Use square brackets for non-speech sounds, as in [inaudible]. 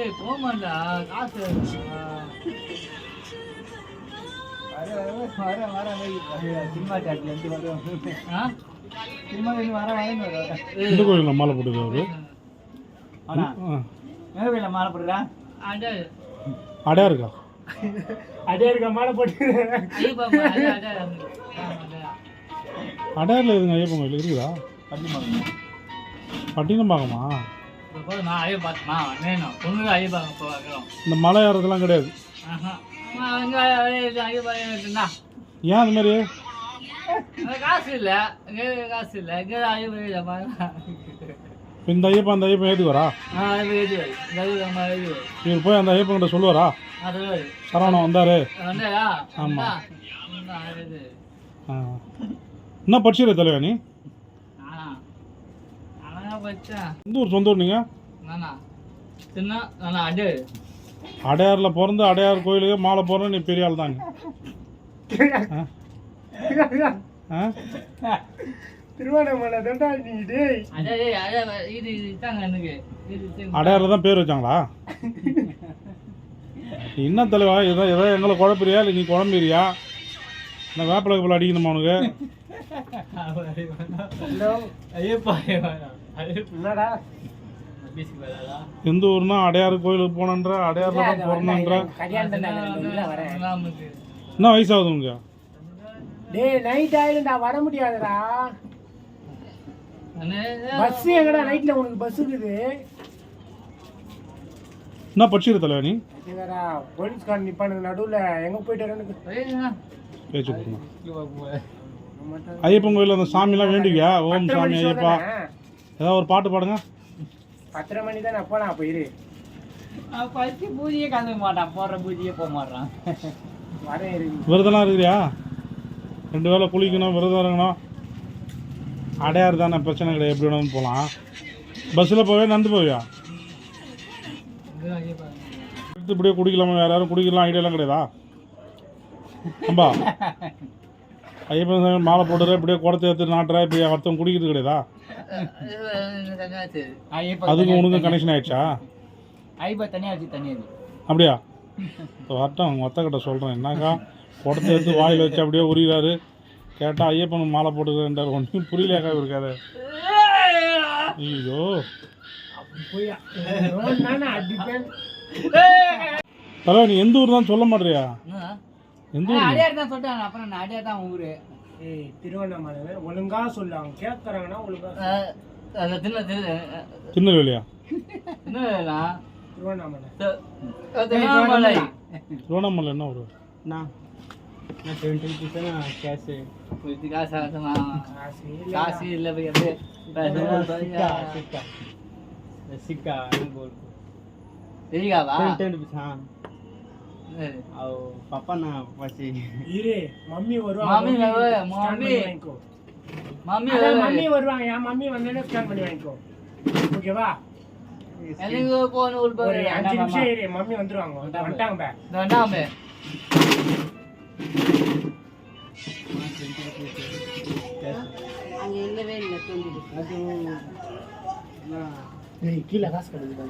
ஏய் போக மாட்டா காசு வர வர வர. சினிமா சாட்ல இருந்து வரும். ஆ? சினிமா இருந்து வர வாங்கி வரும் இந்த கோயிலில் மாலை போட்டுருக்காரு ஆனா ஆ. மேல மாலை போடுறா? அட. அடையா இருக்கா? அதே இருக்க மாலை போட்டு. அட அட. அட. அடையாரில் இருக்குங்க ஐயப்பன் கோயில்? இருக்குதா? பண்ணி நான் ஐயப்பா நான் வேணும் ஐயப்பா போகிறோம் இந்த மலை ஏறதெல்லாம் கிடையாது. ஏன் அது மாதிரி காசு இல்லை. காசு இல்லை? இங்கே இப்ப இந்த ஐயப்பன் அந்த ஐயப்பன் ஏற்றி வரா? ஆ ஐயப்பா எழுதி வை இந்த ஐயப்பா எழுதி வை இவர் போய் அந்த ஐயப்பன் கிட்ட சொல்லுவாரா சரவணன் வந்தாரு. வந்தாயா ஆமா. வந்தா இது ஆ. என்ன படிச்சிரு தலைவா நீ? நானா பச்சேன் எந்த ஊர் சொந்த ஊர் நீங்கள் நானா. சின்ன நானா அடு. அடையாரில் பிறந்து அடையார் கோயிலுக்கு மாலை போடுற நீ பெரிய ஆள் தாங்க. ஆ? திருவண்ணாமலை தான்டா நீ டேய். அடையாரில் தான் பேர் வச்சாங்களா? நீ என்ன தலைவா ஏதோ ஏதோ எங்களை குழப்பிறியா? இல்லை நீ குழம்பிறியா? இந்த வேப்பிலை கப்பல் அடிக்கணுமா உனக்கு? ஹலோ ஐயப்பா ஐயப்பா ஐயப்பா. என்னடா? எந்த ஊர்னா அடையாறு கோயிலுக்கு போனன்ற அடையாரில் தான் நமக்கு என்ன வயசாகுது உனக்கு? டேய் நைட் ஆயிடும்டா வர முடியாதுடா. பஸ் எங்கடா நைட்ல உனக்கு பஸ் இருக்குது? என்ன படிச்சிரு தலைவா நீ? போலீஸ்காரன் நிப்பானுங்க நடுவுல. எங்க போயிட்டு வரேன்னு பேச்சு போடுங்க ஐயப்பன் கோயிலில் அந்த சாமிலாம் வேண்டிக்கியா? ஓம் சாமி ஐயப்பா. ஏதாவது ஒரு பாட்டு பாடுங்க. பத்தரை மணி தான் நான் போலாம் அப்ப இரு. பச்சு பூஜையே கலந்துக்க மாட்டான் போடுற பூஜையே போக மாட்டான். வரேன் இரு. விரதம்லாம் இருக்கிறியா? ரெண்டு வேளை குளிக்கணும் விரதம் இருக்கணும். அடையாறு தானே பிரச்சனை கிடையாது எப்படி வேணாலும் போகலாம். பஸ்ஸில் போவே நடந்து போவியா? எடுத்து இப்படியே குடிக்கலாமா வேறு யாரும் குடிக்கலாம் ஐடியாலாம் கிடையாதா? அம்பா. [laughs] ஐயப்பன் சாமி மாலை போடுற இப்படியே குடத்தை எடுத்து நாட்டுற இப்படி ஒருத்தன் குடிக்கிறது கிடையாதா? அதுக்கும் உனக்கும் கனெக்ஷன் ஆயிடுச்சா? ஐபா தனியா வச்சு தனியா அப்படியா? இப்போ வரட்டும் ஒத்தக்கிட்ட சொல்கிறேன் என்னக்கா குடத்தை எடுத்து வாயில் வச்சு அப்படியே உரிகிறாரு கேட்டால் ஐயப்பன் மாலை போட்டுக்கிறேன்றார். ஒன்றும் புரியலையாக்கா இருக்காது ஐயோ. தலைவா நீ எந்த ஊர் தான் சொல்ல மாட்டியா எந்த ஊர்? அடியார் தான் சொல்லிட்டாங்க அப்புறம் நான் அடியார் தான் ஊரு. ஏய் திருவண்ணாமலை ஒழுங்கா சொல்லு. அவங்க கேட்கறாங்கன்னா ஒழுங்கா தின்ன திருநெல்வேலியா? தின்னா திருவண்ணாமலை. திருவண்ணாமலை. திருவண்ணாமலை. என்ன ஊர்? நான் காசு. ஆகுமா காசு காசு இல்லை போய் அப்படியே ଆଉ ପାପା ନା ପଛେ மம்மி வருவா. மம்மி வாங்கிக்கோ. மம்மி அதான் மம்மி வருவாங்க என் மம்மி வந்தேனே ஸ்கேன் பண்ணி வாங்கிக்கோ. ஓகேவா எனக்கு போன் அஞ்சு நிமிஷம் இரு மம்மி வந்துருவாங்க. வந்துட்டாங்க பே வந்துட்டாங்க பே கீழே காசு கிடைக்குது